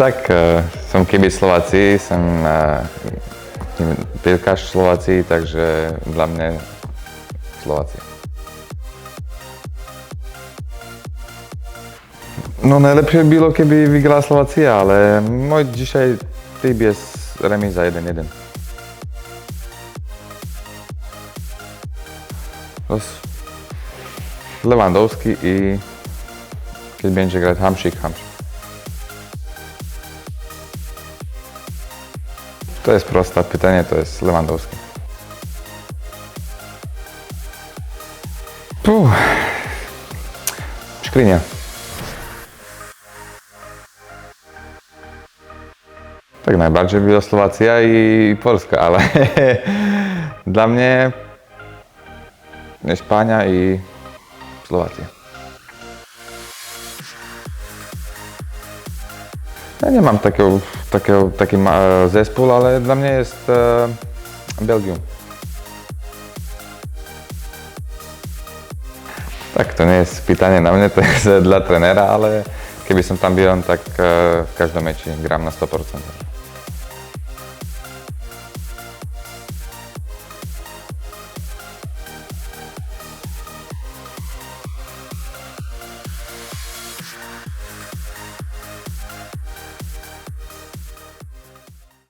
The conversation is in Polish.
Tak e, som keby Slováci, som e, pilkáš Slováci, takže dla mňa Slováci. No najlepsze by było, keby wygrała Slovacia, ale mój dzisiaj typ jest remiza 1-1. Los Lewandowski i kiedy będzie grać Hamsik, Hamsik. To jest proste pytanie, to jest Lewandowski. Puh. Szklinia. Tak najbardziej była Słowacja i Polska, ale dla mnie Hiszpania i Słowacja. Ja nie mam takiego, takiego, taki zespół, ale dla mnie jest e, Belgium. Tak, to nie jest pytanie na mnie, to jest dla trenera, ale Keby som tam byl, tak eh, v každom meči gram na 100%.